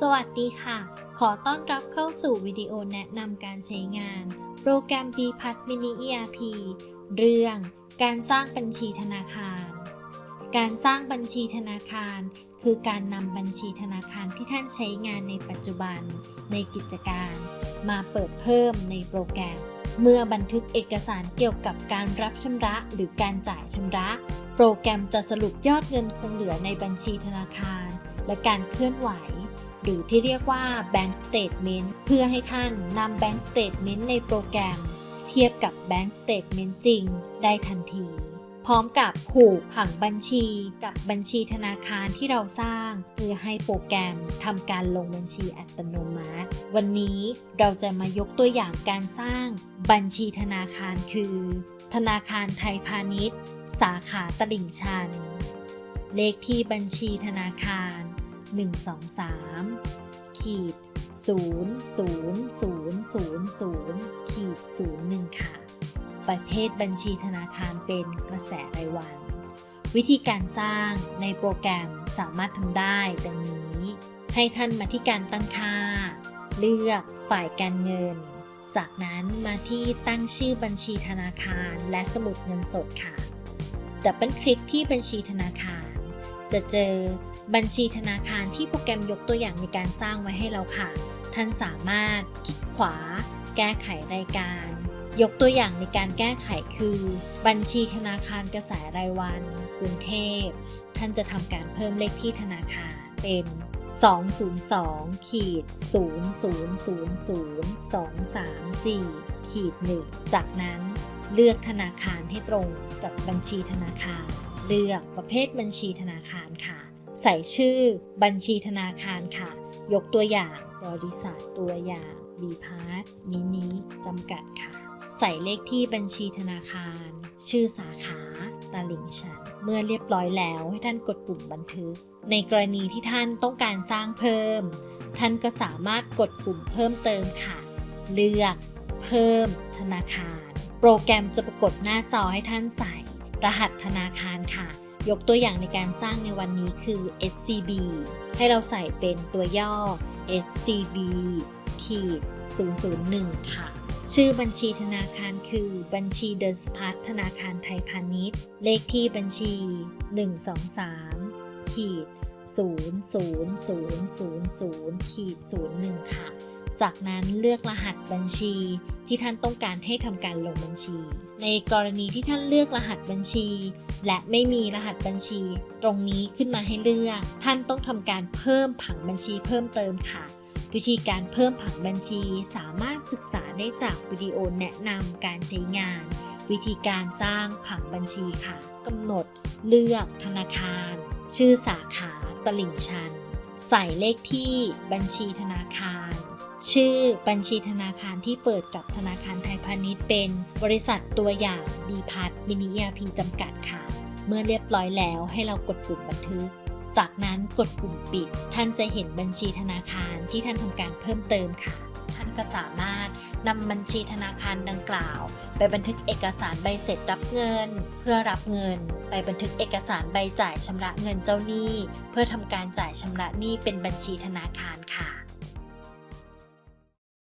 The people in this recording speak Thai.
สวัสดีค่ะ ขอต้อนรับเข้าสู่วิดีโอแนะนำการใช้งาน โปรแกรม b p a s Mini ERP เรื่องการสร้างบัญชีธนาคาร การสร้างบัญชีธนาคาร คือการนำบัญชีธนาคารที่ท่านใช้งานในปัจจุบัน ในกิจการ มาเปิดเพิ่มในโปรแกรม เมื่อบันทึกเอกสารเกี่ยวกับการรับชำระหรือการจ่ายชำระ โปรแกรมจะสรุปยอดเงินคงเหลือในบัญชีธนาคาร และการเคลื่อนไหว หรือที่เรียกว่า Bank Statement เพื่อให้ท่านนำ Bank Statement ในโปรแกรม เทียบกับ Bank Statement จริง ได้ทันที พร้อมกับผูกผังบัญชีกับบัญชีธนาคารที่เราสร้าง เพื่อให้โปรแกรมทำการลงบัญชีอัตโนมัติ วันนี้เราจะมายกตัวอย่างการสร้างบัญชีธนาคารคือ ธนาคารไทยพาณิชย์ สาขาตลิ่งชัน เลขที่บัญชีธนาคาร 123ขีด00000ขีด01 ค่ะ ประเภทบัญชีธนาคารเป็นกระแสรายวัน วิธีการสร้างในโปรแกรมสามารถทำได้ดังนี้ ให้ท่านมาที่การตั้งค่า เลือกฝ่ายการเงิน จากนั้นมาที่ตั้งชื่อบัญชีธนาคารและสมุดเงินสดค่ะ ดับเบิลคลิกที่บัญชีธนาคาร จะเจอ บัญชีธนาคารที่โปรแกรมยกตัวอย่างในการสร้างไว้ให้เราค่ะ ท่านสามารถคลิกขวา แก้ไขรายการ ยกตัวอย่างในการแก้ไขคือ บัญชีธนาคารกระแสรายวัน กรุงเทพ ท่านจะทำการเพิ่มเลขที่ธนาคารเป็น202ขีด0000 234ขีด1จากนั้นเลือกธนาคารให้ตรงกับบัญชีธนาคาร เลือกประเภทบัญชีธนาคารค่ะ ใส่ชื่อบัญชีธนาคารค่ะ ยกตัวอย่างบริษัทตัวอย่างบีพาร์ทมินิจำกัดค่ะ ใส่เลขที่บัญชีธนาคาร ชื่อสาขาตลิ่งชัน เมื่อเรียบร้อยแล้วให้ท่านกดปุ่มบันทึก ในกรณีที่ท่านต้องการสร้างเพิ่ม ท่านก็สามารถกดปุ่มเพิ่มเติมค่ะ เลือก เพิ่ม ธนาคาร โปรแกรมจะปรากฏหน้าจอให้ท่านใส่ รหัสธนาคารค่ะ ยกตัวอย่างในการสร้างในวันนี้คือ SCB ให้เราใส่เป็นตัวย่อ SCB ขีด001 ค่ะ ชื่อบัญชีธนาคารคือ บัญชีเดินสพัทธนาคารไทยพาณิชย์ เลขที่บัญชี 123 ขีด00000ขีด01 ค่ะ จากนั้นเลือกรหัสบัญชี ที่ท่านต้องการให้ทำการลงบัญชี ในกรณีที่ท่านเลือกรหัสบัญชี และไม่มีรหัสบัญชี ตรงนี้ขึ้นมาให้เลือก ท่านต้องทำการเพิ่มผังบัญชีเพิ่มเติมค่ะวิธีการเพิ่มผังบัญชีสามารถศึกษาได้จากวิดีโอแนะนำการใช้งาน วิธีการสร้างผังบัญชีค่ะกำหนด เลือกธนาคาร ชื่อสาขาตลิ่งชัน ใส่เลขที่บัญชีธนาคาร ชื่อบัญชีธนาคารที่เปิดกับธนาคารไทยพาณิชย์เป็น บริษัทตัวอย่างบีพัทมินิอาพีจำกัดค่ะ เมื่อเรียบร้อยแล้วให้เรากดปุ่มบันทึก จากนั้นกดปุ่มปิด ท่านจะเห็นบัญชีธนาคารที่ท่านทำการเพิ่มเติมค่ะ ท่านก็สามารถนำบัญชีธนาคารดังกล่าว ไปบันทึกเอกสารใบเสร็จรับเงิน เพื่อรับเงิน ไปบันทึกเอกสารใบจ่ายชำระเงินเจ้าหนี้ เพื่อทำการจ่ายชำระหนี้เป็นบัญชีธนาคารค่ะ